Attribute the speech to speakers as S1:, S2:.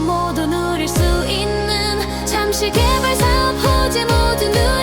S1: 모두 누릴 수 있는 잠시 개발 사업 호재 모두 누릴